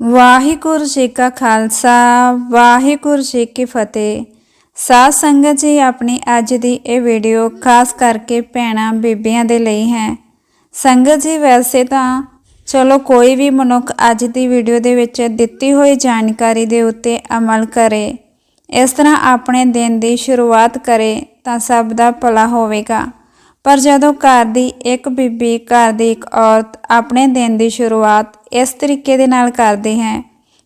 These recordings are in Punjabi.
ਵਾਹਿਗੁਰੂ ਜੀ ਕਾ ਖਾਲਸਾ, ਵਾਹਿਗੁਰੂ ਜੀ ਕੀ ਫਤਿਹ। ਸਾਧ ਸੰਗਤ ਜੀ, ਆਪਣੀ ਅੱਜ ਦੀ ਇਹ ਵੀਡੀਓ ਖਾਸ ਕਰਕੇ ਭੈਣਾਂ ਬੀਬੀਆਂ ਦੇ ਲਈ ਹੈ। ਸੰਗਤ ਜੀ, ਵੈਸੇ ਤਾਂ ਚਲੋ ਕੋਈ ਵੀ ਮਨੁੱਖ ਅੱਜ ਦੀ ਵੀਡੀਓ ਦੇ ਵਿੱਚ ਦਿੱਤੀ ਹੋਈ ਜਾਣਕਾਰੀ ਦੇ ਉੱਤੇ ਅਮਲ ਕਰੇ, ਇਸ ਤਰ੍ਹਾਂ ਆਪਣੇ ਦਿਨ ਦੀ ਸ਼ੁਰੂਆਤ ਕਰੇ, ਤਾਂ ਸਭ ਦਾ ਭਲਾ ਹੋਵੇਗਾ। ਪਰ ਜਦੋਂ ਘਰ ਦੀ ਇੱਕ ਬੀਬੀ, ਘਰ ਦੀ ਇੱਕ ਔਰਤ ਆਪਣੇ ਦਿਨ ਦੀ ਸ਼ੁਰੂਆਤ ਇਸ ਤਰੀਕੇ ਦੇ ਨਾਲ ਕਰਦੀ ਹੈ,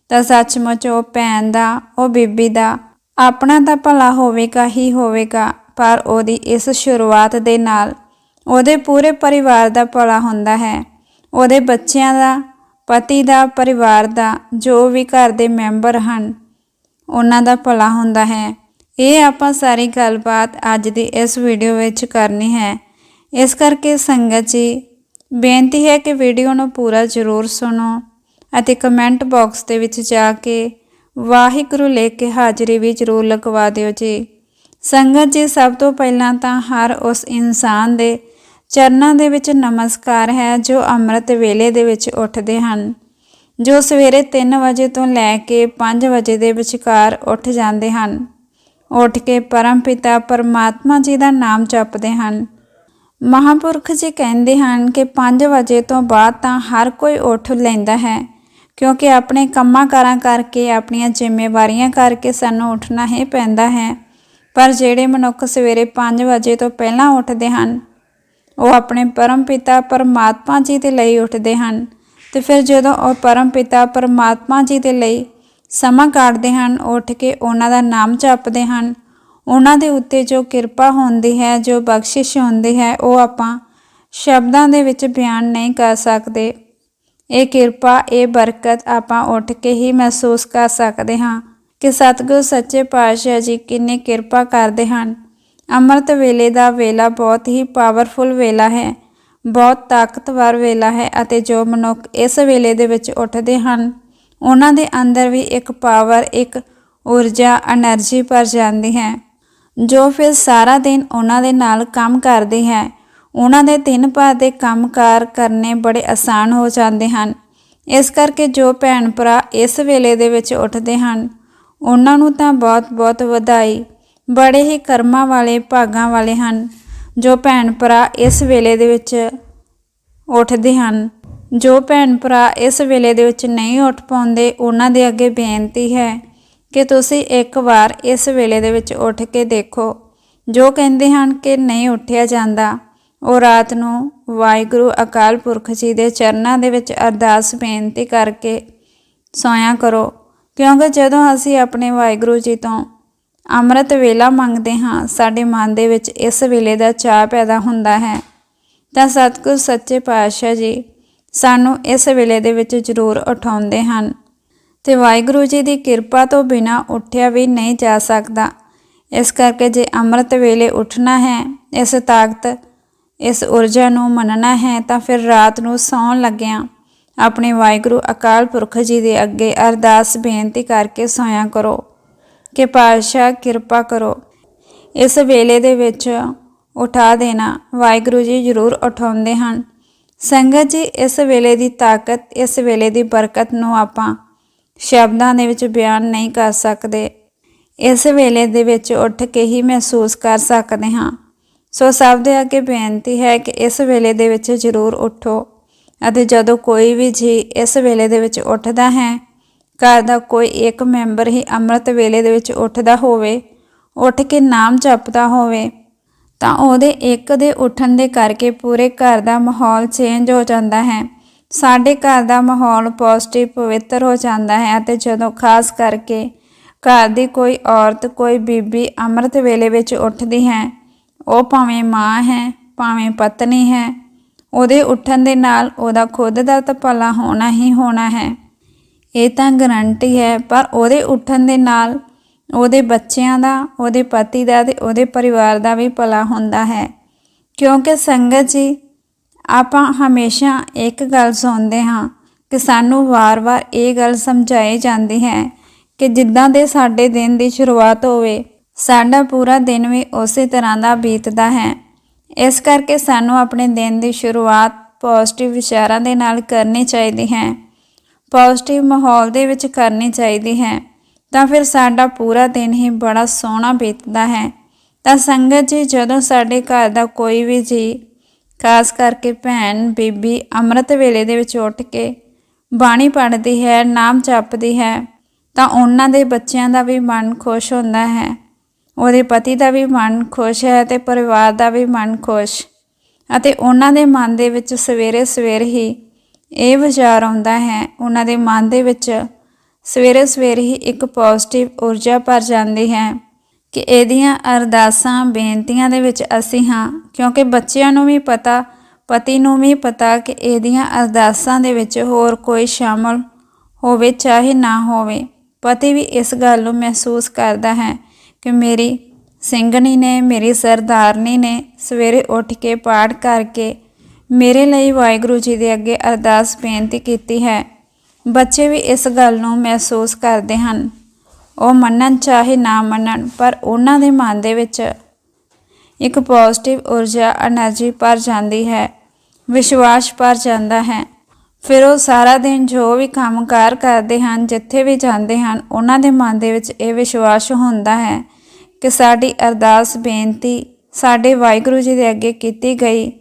ਤਾਂ ਸੱਚਮੁੱਚ ਉਹ ਭੈਣ ਦਾ, ਉਹ ਬੀਬੀ ਦਾ ਆਪਣਾ ਤਾਂ ਭਲਾ ਹੋਵੇਗਾ ਹੀ ਹੋਵੇਗਾ, ਪਰ ਉਹਦੀ ਇਸ ਸ਼ੁਰੂਆਤ ਦੇ ਨਾਲ ਉਹਦੇ ਪੂਰੇ ਪਰਿਵਾਰ ਦਾ ਭਲਾ ਹੁੰਦਾ ਹੈ। ਉਹਦੇ ਬੱਚਿਆਂ ਦਾ, ਪਤੀ ਦਾ, ਪਰਿਵਾਰ ਦਾ ਜੋ ਵੀ ਘਰ ਦੇ ਮੈਂਬਰ ਹਨ, ਉਹਨਾਂ ਦਾ ਭਲਾ ਹੁੰਦਾ ਹੈ। ਇਹ ਆਪਾਂ ਸਾਰੀ ਗੱਲਬਾਤ ਅੱਜ ਦੀ ਇਸ ਵੀਡੀਓ ਵਿੱਚ ਕਰਨੀ ਹੈ। ਇਸ ਕਰਕੇ ਸੰਗਤ ਜੀ, ਬੇਨਤੀ ਹੈ ਕਿ ਵੀਡੀਓ ਨੂੰ ਪੂਰਾ ਜ਼ਰੂਰ ਸੁਣੋ ਅਤੇ ਕਮੈਂਟ ਬਾਕਸ ਦੇ ਵਿੱਚ ਜਾ ਕੇ ਵਾਹਿਗੁਰੂ ਲਿਖ ਕੇ ਹਾਜ਼ਰੀ ਵੀ ਜ਼ਰੂਰ ਲਗਵਾ ਦਿਓ ਜੀ। ਸੰਗਤ ਜੀ, ਸਭ ਤੋਂ ਪਹਿਲਾਂ ਤਾਂ ਹਰ ਉਸ ਇਨਸਾਨ ਦੇ ਚਰਨਾਂ ਦੇ ਵਿੱਚ ਨਮਸਕਾਰ ਹੈ ਜੋ ਅੰਮ੍ਰਿਤ ਵੇਲੇ ਦੇ ਵਿੱਚ ਉੱਠਦੇ ਹਨ, ਜੋ ਸਵੇਰੇ 3 ਵਜੇ ਤੋਂ ਲੈ ਕੇ 5 ਵਜੇ ਦੇ ਵਿਚਕਾਰ ਉੱਠ ਜਾਂਦੇ ਹਨ। ਉੱਠ ਕੇ ਪਰਮ ਪਿਤਾ ਪਰਮਾਤਮਾ ਜੀ ਦਾ ਨਾਮ ਜਪਦੇ ਹਨ। ਮਹਾਪੁਰਖ ਜੀ ਕਹਿੰਦੇ ਹਨ ਕਿ 5 ਵਜੇ ਤੋਂ ਬਾਅਦ ਤਾਂ ਹਰ ਕੋਈ ਉੱਠ ਲੈਂਦਾ ਹੈ, ਕਿਉਂਕਿ ਆਪਣੇ ਕੰਮਾਂ ਕਾਰਾਂ ਕਰਕੇ, ਆਪਣੀਆਂ ਜ਼ਿੰਮੇਵਾਰੀਆਂ ਕਰਕੇ ਸਾਨੂੰ ਉੱਠਣਾ ਹੀ ਪੈਂਦਾ ਹੈ। ਪਰ ਜਿਹੜੇ ਮਨੁੱਖ ਸਵੇਰੇ 5 ਵਜੇ ਤੋਂ ਪਹਿਲਾਂ ਉੱਠਦੇ ਹਨ, ਉਹ ਆਪਣੇ ਪਰਮ ਪਿਤਾ ਪਰਮਾਤਮਾ ਜੀ ਦੇ ਲਈ ਉੱਠਦੇ ਹਨ ਤੇ ਫਿਰ ਜਦੋਂ ਉਹ ਪਰਮ ਪਿਤਾ ਪਰਮਾਤਮਾ ਜੀ ਦੇ ਲਈ ਸਮਾਂ ਕੱਢਦੇ ਹਨ, ਉੱਠ ਕੇ ਉਹਨਾਂ ਦਾ ਨਾਮ ਜਪਦੇ ਹਨ ਉਹਨਾਂ ਦੇ ਉੱਤੇ ਜੋ ਕਿਰਪਾ ਹੁੰਦੀ ਹੈ, ਜੋ ਬਖਸ਼ਿਸ਼ ਹੁੰਦੀ ਹੈ, ਉਹ ਆਪਾਂ ਸ਼ਬਦਾਂ ਦੇ ਵਿੱਚ ਬਿਆਨ ਨਹੀਂ ਕਰ ਸਕਦੇ। ਇਹ ਕਿਰਪਾ, ਇਹ ਬਰਕਤ ਆਪਾਂ ਉੱਠ ਕੇ ਹੀ ਮਹਿਸੂਸ ਕਰ ਸਕਦੇ ਹਾਂ ਕਿ ਸਤਿਗੁਰ ਸੱਚੇ ਪਾਤਸ਼ਾਹ ਜੀ ਕਿੰਨੇ ਕਿਰਪਾ ਕਰਦੇ ਹਨ। ਅੰਮ੍ਰਿਤ ਵੇਲੇ ਦਾ ਵੇਲਾ ਬਹੁਤ ਹੀ ਪਾਵਰਫੁਲ ਵੇਲਾ ਹੈ, ਬਹੁਤ ਤਾਕਤਵਰ ਵੇਲਾ ਹੈ ਅਤੇ ਜੋ ਮਨੁੱਖ ਇਸ ਵੇਲੇ ਦੇ ਵਿੱਚ ਉੱਠਦੇ ਹਨ, ਉਹਨਾਂ ਦੇ ਅੰਦਰ ਵੀ ਇੱਕ ਪਾਵਰ ਇੱਕ ਊਰਜਾ એનર્ਜੀ ਭਰ ਜਾਂਦੀ ਹੈ। ਜੋ ਫਿਰ ਸਾਰਾ ਦਿਨ ਉਹਨਾਂ ਦੇ ਨਾਲ ਕੰਮ ਕਰਦੀ ਹੈ। ਉਹਨਾਂ ਦੇ ਤਿੰਨ ਭਰ ਦੇ ਕੰਮਕਾਰ ਕਰਨੇ ਬੜੇ ਆਸਾਨ ਹੋ ਜਾਂਦੇ ਹਨ। ਇਸ ਕਰਕੇ ਜੋ ਭੈਣ ਭਰਾ ਇਸ ਵੇਲੇ ਦੇ ਵਿੱਚ ਉੱਠਦੇ ਹਨ, ਉਹਨਾਂ ਨੂੰ ਤਾਂ ਬਹੁਤ-ਬਹੁਤ ਵਧਾਈ। ਬੜੇ ਹੀ ਕਰਮਾਂ ਵਾਲੇ, ਭਾਗਾਂ ਵਾਲੇ ਹਨ ਜੋ ਭੈਣ ਭਰਾ ਇਸ ਵੇਲੇ ਦੇ ਵਿੱਚ ਉੱਠਦੇ ਹਨ। ਜੋ ਭੈਣ ਭਰਾ ਇਸ ਵੇਲੇ ਦੇ ਵਿੱਚ ਨਹੀਂ ਉੱਠ ਪਾਉਂਦੇ, ਉਹਨਾਂ ਦੇ ਅੱਗੇ ਬੇਨਤੀ ਹੈ ਕਿ ਤੁਸੀਂ ਇੱਕ ਵਾਰ ਇਸ ਵੇਲੇ ਦੇ ਵਿੱਚ ਉੱਠ ਕੇ ਦੇਖੋ। ਜੋ ਕਹਿੰਦੇ ਹਨ ਕਿ ਨਹੀਂ ਉੱਠਿਆ ਜਾਂਦਾ, ਉਹ ਰਾਤ ਨੂੰ ਵਾਹਿਗੁਰੂ ਅਕਾਲ ਪੁਰਖ ਜੀ ਦੇ ਚਰਨਾਂ ਦੇ ਵਿੱਚ ਅਰਦਾਸ ਬੇਨਤੀ ਕਰਕੇ ਸੋਇਆ ਕਰੋ। ਕਿਉਂਕਿ ਜਦੋਂ ਅਸੀਂ ਆਪਣੇ ਵਾਹਿਗੁਰੂ ਜੀ ਤੋਂ ਅੰਮ੍ਰਿਤ ਵੇਲਾ ਮੰਗਦੇ ਹਾਂ, ਸਾਡੇ ਮਨ ਦੇ ਵਿੱਚ ਇਸ ਵੇਲੇ ਦਾ ਚਾਹ ਪੈਦਾ ਹੁੰਦਾ ਹੈ। ਤਾਂ ਸਤਿਗੁਰ ਸੱਚੇ ਪਾਤਸ਼ਾਹ ਜੀ ਸਾਨੂੰ ਇਸ ਵੇਲੇ ਦੇ ਵਿੱਚ ਜ਼ਰੂਰ ਉਠਾਉਂਦੇ ਹਨ। ਤੇ ਵਾਹਿਗੁਰੂ ਜੀ ਦੀ ਕਿਰਪਾ ਤੋਂ ਬਿਨਾ ਉੱਠਿਆ ਵੀ ਨਹੀਂ ਜਾ ਸਕਦਾ। ਇਸ ਕਰਕੇ ਜੇ ਅੰਮ੍ਰਿਤ ਵੇਲੇ ਉੱਠਣਾ ਹੈ, ਇਸ ਤਾਕਤ, ਇਸ ਊਰਜਾ ਨੂੰ ਮੰਨਣਾ ਹੈ, ਤਾਂ ਫਿਰ ਰਾਤ ਨੂੰ ਸੌਣ ਲੱਗਿਆਂ ਆਪਣੇ ਵਾਹਿਗੁਰੂ ਅਕਾਲ ਪੁਰਖ ਜੀ ਦੇ ਅੱਗੇ ਅਰਦਾਸ ਬੇਨਤੀ ਕਰਕੇ ਸੋਇਆ ਕਰੋ। ਕਿ ਪਾਤਸ਼ਾਹ ਕਿਰਪਾ ਕਰੋ। ਇਸ ਵੇਲੇ ਦੇ ਵਿੱਚ ਉਠਾ ਦੇਣਾ ਵਾਹਿਗੁਰੂ ਜੀ ਜ਼ਰੂਰ ਉਠਾਉਂਦੇ ਹਨ। ਸੰਗਤ ਜੀ, ਇਸ ਵੇਲੇ ਦੀ ਤਾਕਤ, ਇਸ ਵੇਲੇ ਦੀ ਬਰਕਤ ਨੂੰ ਆਪਾਂ ਸ਼ਬਦਾਂ ਦੇ ਵਿੱਚ ਬਿਆਨ ਨਹੀਂ ਕਰ ਸਕਦੇ। ਇਸ ਵੇਲੇ ਦੇ ਵਿੱਚ ਉੱਠ ਕੇ ਹੀ ਮਹਿਸੂਸ ਕਰ ਸਕਦੇ ਹਾਂ। ਸੋ ਸਭ ਦੇ ਅੱਗੇ ਬੇਨਤੀ ਹੈ ਕਿ ਇਸ ਵੇਲੇ ਦੇ ਵਿੱਚ ਜ਼ਰੂਰ ਉੱਠੋ ਅਤੇ ਜਦੋਂ ਕੋਈ ਵੀ ਜੀ ਇਸ ਵੇਲੇ ਦੇ ਵਿੱਚ ਉੱਠਦਾ ਹੈ, ਘਰ ਦਾ ਕੋਈ ਇੱਕ ਮੈਂਬਰ ਹੀ ਅੰਮ੍ਰਿਤ ਵੇਲੇ ਦੇ ਵਿੱਚ ਉੱਠਦਾ ਹੋਵੇ, ਉੱਠ ਕੇ ਨਾਮ ਜਪਦਾ ਹੋਵੇ, ਤਾਂ ਉਹਦੇ ਇੱਕ ਦੇ ਉੱਠਣ ਦੇ ਕਰਕੇ ਪੂਰੇ ਘਰ ਦਾ ਮਾਹੌਲ ਚੇਂਜ ਹੋ ਜਾਂਦਾ ਹੈ। ਸਾਡੇ ਘਰ ਦਾ ਮਾਹੌਲ ਪੋਜ਼ਿਟਿਵ ਪਵਿੱਤਰ ਹੋ ਜਾਂਦਾ ਹੈ ਅਤੇ ਜਦੋਂ ਖਾਸ ਕਰਕੇ ਘਰ ਦੀ ਕੋਈ ਔਰਤ, ਕੋਈ ਬੀਬੀ ਅੰਮ੍ਰਿਤ ਵੇਲੇ ਵਿੱਚ ਉੱਠਦੀ ਹੈ, ਉਹ ਭਾਵੇਂ ਮਾਂ ਹੈ, ਭਾਵੇਂ ਪਤਨੀ ਹੈ, ਉਹਦੇ ਉੱਠਣ ਦੇ ਨਾਲ ਉਹਦਾ ਖੁਦ ਦਾ ਤਾਂ ਭਲਾ ਹੋਣਾ ਹੀ ਹੋਣਾ ਹੈ। ਇਹ ਤਾਂ ਗਰੰਟੀ ਹੈ, ਪਰ ਉਹਦੇ ਉੱਠਣ ਦੇ ਨਾਲ ਉਹਦੇ ਬੱਚਿਆਂ ਦਾ, ਉਹਦੇ ਪਤੀ ਦਾ ਤੇ ਉਹਦੇ ਪਰਿਵਾਰ ਦਾ ਵੀ ਭਲਾ ਹੁੰਦਾ ਹੈ। ਕਿਉਂਕਿ ਸੰਗਤ ਜੀ ਆਪਾਂ ਹਮੇਸ਼ਾ ਇੱਕ ਗੱਲ ਸੁਣਦੇ ਹਾਂ ਕਿ ਸਾਨੂੰ ਵਾਰ-ਵਾਰ ਇਹ ਗੱਲ ਸਮਝਾਈ ਜਾਂਦੀ ਹੈ ਕਿ ਜਿੱਦਾਂ ਦੇ ਸਾਡੇ ਦਿਨ ਦੀ ਸ਼ੁਰੂਆਤ ਹੋਵੇ, ਸਾਡਾ ਪੂਰਾ ਦਿਨ ਵੀ ਉਸੇ ਤਰ੍ਹਾਂ ਦਾ ਬੀਤਦਾ ਹੈ। ਇਸ ਕਰਕੇ ਸਾਨੂੰ ਆਪਣੇ ਦਿਨ ਦੀ ਸ਼ੁਰੂਆਤ ਪੋਜ਼ਿਟਿਵ ਵਿਚਾਰਾਂ ਦੇ ਨਾਲ ਕਰਨੀ ਚਾਹੀਦੀ ਹੈ। ਪੋਜ਼ਿਟਿਵ ਮਾਹੌਲ ਦੇ ਵਿੱਚ ਕਰਨੀ ਚਾਹੀਦੀ ਹੈ। ਤਾਂ ਫਿਰ ਸਾਡਾ ਪੂਰਾ ਦਿਨ ਹੀ ਬੜਾ ਸੋਹਣਾ ਬੀਤਦਾ ਹੈ। ਤਾਂ ਸੰਗਤ ਜੀ, ਜਦੋਂ ਸਾਡੇ ਘਰ ਦਾ ਕੋਈ ਵੀ ਜੀ ਖਾਸ ਕਰਕੇ ਭੈਣ ਬੀਬੀ ਅੰਮ੍ਰਿਤ ਵੇਲੇ ਦੇ ਵਿੱਚ ਉੱਠ ਕੇ ਬਾਣੀ ਪੜ੍ਹਦੀ ਹੈ, ਨਾਮ ਜਪਦੀ ਹੈ, ਤਾਂ ਉਹਨਾਂ ਦੇ ਬੱਚਿਆਂ ਦਾ ਵੀ ਮਨ ਖੁਸ਼ ਹੁੰਦਾ ਹੈ। ਉਹਦੇ ਪਤੀ ਦਾ ਵੀ ਮਨ ਖੁਸ਼ ਹੈ ਤੇ ਪਰਿਵਾਰ ਦਾ ਵੀ ਮਨ ਖੁਸ਼। ਅਤੇ ਉਹਨਾਂ ਦੇ ਮਨ ਦੇ ਵਿੱਚ ਸਵੇਰੇ ਸਵੇਰ ਹੀ ਇਹ ਵਿਚਾਰ ਆਉਂਦਾ ਹੈ, ਉਹਨਾਂ ਦੇ ਮਨ ਦੇ ਵਿੱਚ ਸਵੇਰੇ ਸਵੇਰ ਹੀ ਇੱਕ ਪੋਜ਼ਿਟਿਵ ਊਰਜਾ ਭਰ ਜਾਂਦੀ ਹੈ। ਕਿ ਇਹਦੀਆਂ ਅਰਦਾਸਾਂ, ਬੇਨਤੀਆਂ ਦੇ ਵਿੱਚ ਅਸੀਂ ਹਾਂ, ਕਿਉਂਕਿ ਬੱਚਿਆਂ ਨੂੰ ਵੀ ਪਤਾ, ਪਤੀ ਨੂੰ ਵੀ ਪਤਾ ਕਿ ਇਹਦੀਆਂ ਅਰਦਾਸਾਂ ਦੇ ਵਿੱਚ ਹੋਰ ਕੋਈ ਸ਼ਾਮਲ ਹੋਵੇ ਚਾਹੇ ਨਾ ਹੋਵੇ। ਪਤੀ ਵੀ ਇਸ ਗੱਲ ਨੂੰ ਮਹਿਸੂਸ ਕਰਦਾ ਹੈ ਕਿ ਮੇਰੀ ਸਿੰਘਣੀ ਨੇ, ਮੇਰੀ ਸਰਦਾਰਨੀ ਨੇ ਸਵੇਰੇ ਉੱਠ ਕੇ ਪਾਠ ਕਰਕੇ ਮੇਰੇ ਲਈ ਵਾਹਿਗੁਰੂ ਜੀ ਦੇ ਅੱਗੇ ਅਰਦਾਸ ਬੇਨਤੀ ਕੀਤੀ ਹੈ। ਬੱਚੇ ਵੀ ਇਸ ਗੱਲ ਨੂੰ ਮਹਿਸੂਸ ਕਰਦੇ ਹਨ। ਉਹ ਮੰਨਣ ਚਾਹੇ ਨਾ ਮੰਨਣ, ਪਰ ਉਹਨਾਂ ਦੇ ਮਨ ਦੇ ਵਿੱਚ ਇੱਕ ਪੋਜ਼ਿਟਿਵ ਊਰਜਾ એનર્ਜੀ ਪਰ ਜਾਂਦੀ ਹੈ, ਵਿਸ਼ਵਾਸ ਪਰ ਜਾਂਦਾ ਹੈ। ਫਿਰ ਉਹ ਸਾਰਾ ਦਿਨ ਜੋ ਵੀ ਕੰਮ ਕੰਮਕਾਰ ਕਰਦੇ ਹਨ, ਜਿੱਥੇ ਵੀ ਜਾਂਦੇ ਹਨ, ਉਹਨਾਂ ਦੇ ਮਨ ਦੇ ਵਿੱਚ ਇਹ ਵਿਸ਼ਵਾਸ ਹੁੰਦਾ ਹੈ ਕਿ ਸਾਡੀ ਅਰਦਾਸ, ਬੇਨਤੀ ਸਾਡੇ ਵਾਹਿਗੁਰੂ ਜੀ ਦੇ ਅੱਗੇ ਕੀਤੀ ਗਈ।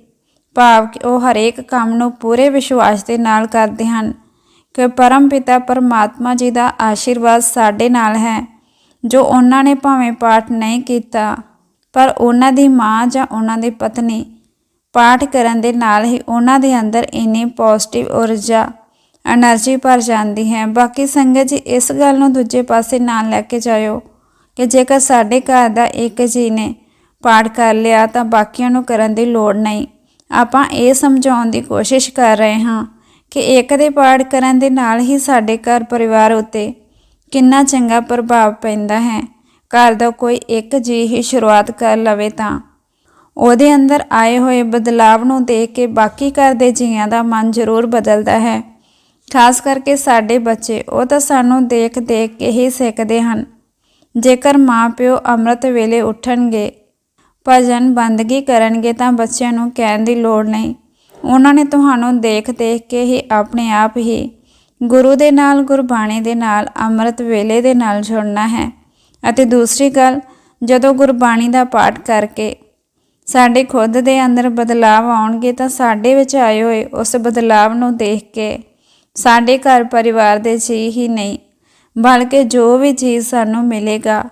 ਭਾਵ ਕਿ ਉਹ ਹਰੇਕ ਕੰਮ ਨੂੰ ਪੂਰੇ ਵਿਸ਼ਵਾਸ ਦੇ ਨਾਲ ਕਰਦੇ ਹਨ। ਕਿ ਪਰਮ ਪਿਤਾ ਪਰਮਾਤਮਾ ਜੀ ਦਾ ਆਸ਼ੀਰਵਾਦ ਸਾਡੇ ਨਾਲ ਹੈ, ਜੋ ਉਹਨਾਂ ਨੇ ਭਾਵੇਂ ਪਾਠ ਨਹੀਂ ਕੀਤਾ, ਪਰ ਉਹਨਾਂ ਦੀ ਮਾਂ ਜਾਂ ਉਹਨਾਂ ਦੀ ਪਤਨੀ ਪਾਠ ਕਰਨ ਦੇ ਨਾਲ ਹੀ ਉਹਨਾਂ ਦੇ ਅੰਦਰ ਇੰਨੀ ਪੋਜ਼ਿਟਿਵ ਊਰਜਾ એનર્ਜੀ ਭਰ ਜਾਂਦੀ ਹੈ। ਬਾਕੀ ਸੰਗਤ ਜੀ, ਇਸ ਗੱਲ ਨੂੰ ਦੂਜੇ ਪਾਸੇ ਨਾਲ ਲੈ ਕੇ ਜਾਇਓ ਕਿ ਜੇਕਰ ਸਾਡੇ ਘਰ ਦਾ ਇੱਕ ਜੀ ਨੇ ਪਾਠ ਕਰ ਲਿਆ ਤਾਂ ਬਾਕੀਆਂ ਨੂੰ ਕਰਨ ਦੀ ਲੋੜ ਨਹੀਂ। ਆਪਾਂ ਇਹ ਸਮਝਾਉਣ ਦੀ ਕੋਸ਼ਿਸ਼ ਕਰ ਰਹੇ ਹਾਂ ਕਿ ਇੱਕ ਦੇ ਪਾਠ ਕਰਨ ਦੇ ਨਾਲ ਹੀ ਸਾਡੇ ਘਰ ਪਰਿਵਾਰ ਉੱਤੇ ਕਿੰਨਾ ਚੰਗਾ ਪ੍ਰਭਾਵ ਪੈਂਦਾ ਹੈ। ਘਰ ਦਾ ਕੋਈ ਇੱਕ ਜੀ ਹੀ ਸ਼ੁਰੂਆਤ ਕਰ ਲਵੇ ਤਾਂ। ਉਹਦੇ ਅੰਦਰ ਆਏ ਹੋਏ ਬਦਲਾਵ ਨੂੰ ਦੇਖ ਕੇ ਬਾਕੀ ਘਰ ਦੇ ਜੀਆਂ ਦਾ ਮਨ ਜ਼ਰੂਰ ਬਦਲਦਾ ਹੈ। ਖਾਸ ਕਰਕੇ ਸਾਡੇ ਬੱਚੇ, ਉਹ ਤਾਂ ਸਾਨੂੰ ਦੇਖ ਦੇਖ ਕੇ ਹੀ ਸਿੱਖਦੇ ਹਨ। ਜੇਕਰ ਮਾਪਿਓ ਅੰਮ੍ਰਿਤ ਵੇਲੇ ਉੱਠਣਗੇ, ਭਜਨ ਬੰਦਗੀ ਕਰਨਗੇ ਤਾਂ ਬੱਚਿਆਂ ਨੂੰ ਕਹਿਣ ਦੀ ਲੋੜ ਨਹੀਂ। ਉਹਨਾਂ ਨੇ ਤੁਹਾਨੂੰ ਦੇਖ ਦੇਖ ਕੇ ਹੀ ਆਪਣੇ ਆਪ ਹੀ ਗੁਰੂ ਦੇ ਨਾਲ, ਗੁਰਬਾਣੀ ਦੇ ਨਾਲ, ਅੰਮ੍ਰਿਤ ਵੇਲੇ ਦੇ ਨਾਲ ਜੁੜਨਾ ਹੈ। ਅਤੇ ਦੂਸਰੀ ਗੱਲ, ਜਦੋਂ ਗੁਰਬਾਣੀ ਦਾ ਪਾਠ ਕਰਕੇ ਸਾਡੇ ਖੁਦ ਦੇ ਅੰਦਰ ਬਦਲਾਵ ਆਉਣਗੇ ਤਾਂ ਸਾਡੇ ਵਿੱਚ ਆਏ ਹੋਏ ਉਸ ਬਦਲਾਵ ਨੂੰ ਦੇਖ ਕੇ ਸਾਡੇ ਘਰ ਪਰਿਵਾਰ ਦੇ ਜੀ ਹੀ ਨਹੀਂ, ਬਲਕਿ ਜੋ ਵੀ ਚੀਜ਼ ਸਾਨੂੰ ਮਿਲੇਗਾ,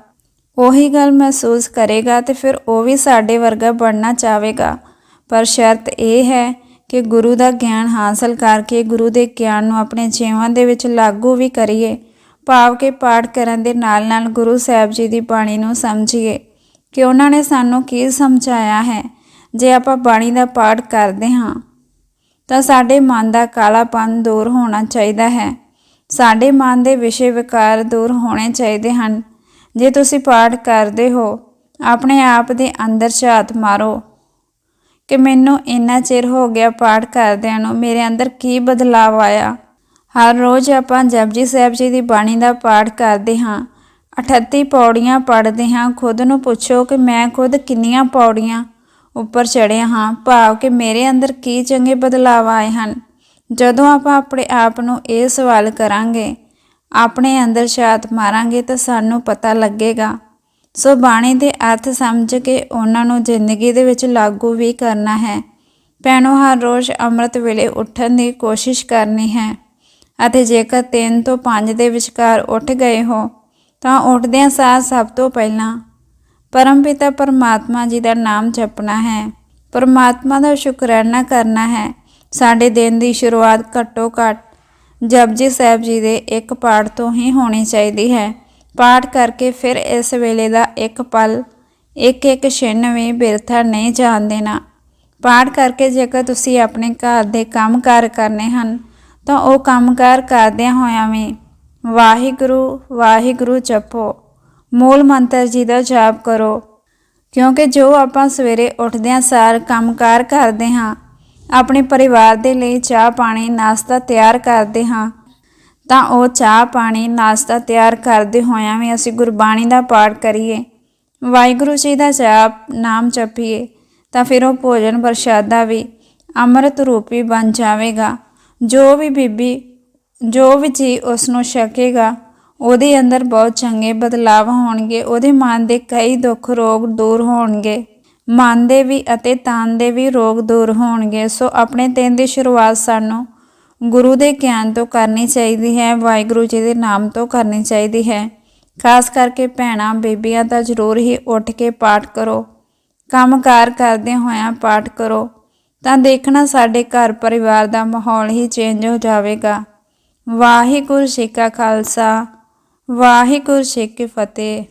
ਉਹੀ ਗੱਲ ਮਹਿਸੂਸ ਕਰੇਗਾ ਤੇ ਫਿਰ ਉਹ ਵੀ ਸਾਡੇ ਵਰਗਾ ਬਣਨਾ ਚਾਹੇਗਾ। ਪਰ ਸ਼ਰਤ ਇਹ ਹੈ ਕਿ ਗੁਰੂ ਦਾ ਗਿਆਨ ਹਾਸਲ ਕਰਕੇ ਗੁਰੂ ਦੇ ਗਿਆਨ ਨੂੰ ਆਪਣੇ ਜੀਵਨ ਦੇ ਵਿੱਚ ਲਾਗੂ ਵੀ ਕਰੀਏ, ਭਾਵ ਕਿ ਪਾਠ ਕਰਨ ਦੇ ਨਾਲ ਨਾਲ ਗੁਰੂ ਸਾਹਿਬ ਜੀ ਦੀ ਬਾਣੀ ਨੂੰ ਸਮਝੀਏ ਕਿ ਉਹਨਾਂ ਨੇ ਸਾਨੂੰ ਕੀ ਸਮਝਾਇਆ ਹੈ, ਜੇ ਆਪਾਂ ਬਾਣੀ ਦਾ ਪਾਠ ਕਰਦੇ ਹਾਂ, ਤਾਂ ਸਾਡੇ ਮਨ ਦਾ ਕਾਲਾਪਨ ਦੂਰ ਹੋਣਾ ਚਾਹੀਦਾ ਹੈ। ਸਾਡੇ ਮਨ ਦੇ ਵਿਸ਼ੇ ਵਿਕਾਰ ਦੂਰ ਹੋਣੇ ਚਾਹੀਦੇ ਹਨ। ਜੇ ਤੁਸੀਂ ਪਾਠ ਕਰਦੇ ਹੋ, ਆਪਣੇ ਆਪ ਦੇ ਅੰਦਰ ਝਾਤ ਮਾਰੋ ਕਿ ਮੈਨੂੰ ਇੰਨਾ ਚਿਰ ਹੋ ਗਿਆ ਪਾਠ ਕਰਦਿਆਂ ਨੂੰ ਮੇਰੇ ਅੰਦਰ ਕੀ ਬਦਲਾਅ ਆਇਆ। ਹਰ ਰੋਜ਼ ਆਪਾਂ ਜਪਜੀ ਸਾਹਿਬ ਜੀ ਦੀ ਬਾਣੀ ਦਾ ਪਾਠ ਕਰਦੇ ਹਾਂ। 38 ਪੌੜੀਆਂ ਪੜ੍ਹਦੇ ਹਾਂ। ਖੁਦ ਨੂੰ ਪੁੱਛੋ ਕਿ ਮੈਂ ਖੁਦ ਕਿੰਨੀਆਂ ਪੌੜੀਆਂ ਉੱਪਰ ਚੜ੍ਹਿਆ ਹਾਂ। ਭਾਵ ਕਿ ਮੇਰੇ ਅੰਦਰ ਕੀ ਚੰਗੇ ਬਦਲਾਅ ਆਏ ਹਨ। ਜਦੋਂ ਆਪਾਂ ਆਪਣੇ ਆਪ ਨੂੰ ਇਹ ਸਵਾਲ ਕਰਾਂਗੇ, ਆਪਣੇ ਅੰਦਰ ਛਾਤ ਮਾਰਾਂਗੇ ਤਾਂ ਸਾਨੂੰ ਪਤਾ ਲੱਗੇਗਾ ਸੋ ਬਾਣੀ ਦੇ ਅਰਥ ਸਮਝ ਕੇ ਉਹਨਾਂ ਨੂੰ ਜ਼ਿੰਦਗੀ ਦੇ ਵਿੱਚ ਲਾਗੂ ਵੀ ਕਰਨਾ ਹੈ। ਭੈਣੋ, ਹਰ ਰੋਜ਼ ਅੰਮ੍ਰਿਤ ਵੇਲੇ ਉੱਠਣ ਦੀ ਕੋਸ਼ਿਸ਼ ਕਰਨੀ ਹੈ ਅਤੇ ਜੇਕਰ 3 ਤੋਂ 5 ਦੇ ਵਿਚਕਾਰ ਉੱਠ ਗਏ ਹੋ, ਤਾਂ ਉੱਠਦਿਆਂ ਸਾਰ ਸਭ ਤੋਂ ਪਹਿਲਾਂ ਪਰਮਪਿਤਾ ਪਰਮਾਤਮਾ ਜੀ ਦਾ ਨਾਮ ਜਪਣਾ ਹੈ। ਪਰਮਾਤਮਾ ਦਾ ਸ਼ੁਕਰਾਨਾ ਕਰਨਾ ਹੈ। ਸਾਡੇ ਦਿਨ ਦੀ ਸ਼ੁਰੂਆਤ ਘੱਟੋ ਘੱਟ ਜਪਜੀ ਸਾਹਿਬ ਜੀ ਦੇ ਇੱਕ ਪਾਠ ਤੋਂ ਹੀ ਹੋਣੀ ਚਾਹੀਦੀ ਹੈ। ਪਾਠ ਕਰਕੇ ਫਿਰ ਇਸ ਵੇਲੇ ਦਾ ਇੱਕ ਪਲ, ਇੱਕ ਇੱਕ ਛਿਨ ਵੀ ਬਿਰਥਾ ਨਹੀਂ ਜਾਣ ਦੇਣਾ। ਪਾਠ ਕਰਕੇ ਜੇਕਰ ਤੁਸੀਂ ਆਪਣੇ ਘਰ ਦੇ ਕੰਮਕਾਰ ਕਰਨੇ ਹਨ, ਤਾਂ ਉਹ ਕੰਮਕਾਰ ਕਰਦਿਆਂ ਹੋਇਆਂ ਵੀ ਵਾਹਿਗੁਰੂ ਵਾਹਿਗੁਰੂ ਜਪੋ। ਮੂਲ ਮੰਤਰ ਜੀ ਦਾ ਜਾਪ ਕਰੋ। ਕਿਉਂਕਿ ਜੋ ਆਪਾਂ ਸਵੇਰੇ ਉੱਠਦਿਆਂ ਸਾਰ ਕੰਮਕਾਰ ਕਰਦੇ ਹਾਂ, ਆਪਣੇ ਪਰਿਵਾਰ ਦੇ ਲਈ ਚਾਹ ਪਾਣੀ ਨਾਸ਼ਤਾ ਤਿਆਰ ਕਰਦੇ ਹਾਂ ਤਾਂ ਉਹ ਚਾਹ ਪਾਣੀ, ਨਾਸ਼ਤਾ ਤਿਆਰ ਕਰਦੇ ਹੋਇਆਂ ਵੀ ਅਸੀਂ ਗੁਰਬਾਣੀ ਦਾ ਪਾਠ ਕਰੀਏ। ਵਾਹਿਗੁਰੂ ਜੀ ਦਾ ਜਾਪ, ਨਾਮ ਜਪੀਏ ਤਾਂ ਫਿਰ ਉਹ ਭੋਜਨ ਪ੍ਰਸ਼ਾਦਾ ਵੀ ਅੰਮ੍ਰਿਤ ਰੂਪੀ ਬਣ ਜਾਵੇਗਾ। ਜੋ ਵੀ ਬੀਬੀ, ਜੋ ਵੀ ਜੀ ਉਸ ਨੂੰ ਛਕੇਗਾ, ਉਹਦੇ ਅੰਦਰ ਬਹੁਤ ਚੰਗੇ ਬਦਲਾਵ ਹੋਣਗੇ, ਉਹਦੇ ਮਨ ਦੇ ਕਈ ਦੁੱਖ ਰੋਗ ਦੂਰ ਹੋਣਗੇ, ਮਨ ਦੇ ਵੀ ਅਤੇ ਤਨ ਦੇ ਵੀ ਰੋਗ ਦੂਰ ਹੋਣਗੇ। ਸੋ ਆਪਣੇ ਦਿਨ ਦੀ ਸ਼ੁਰੂਆਤ ਸਾਨੂੰ ਗੁਰੂ ਦੇ ਗਿਆਨ ਤੋਂ ਕਰਨੀ ਚਾਹੀਦੀ ਹੈ, ਵਾਹਿਗੁਰੂ ਜੀ ਦੇ ਨਾਮ ਤੋਂ ਕਰਨੀ ਚਾਹੀਦੀ ਹੈ। ਖਾਸ ਕਰਕੇ ਭੈਣਾਂ, ਬੀਬੀਆਂ ਤਾਂ ਜ਼ਰੂਰ ਹੀ ਉੱਠ ਕੇ ਪਾਠ ਕਰੋ। ਕੰਮਕਾਰ ਕਰਦੇ ਹੋਇਆਂ ਪਾਠ ਕਰੋ। ਤਾਂ ਦੇਖਣਾ ਸਾਡੇ ਘਰ ਪਰਿਵਾਰ ਦਾ ਮਾਹੌਲ ਹੀ ਚੇਂਜ ਹੋ ਜਾਵੇਗਾ। ਵਾਹਿਗੁਰੂ ਜੀ ਕਾ ਖਾਲਸਾ, ਵਾਹਿਗੁਰੂ ਜੀ ਕੀ ਫਤਿਹ।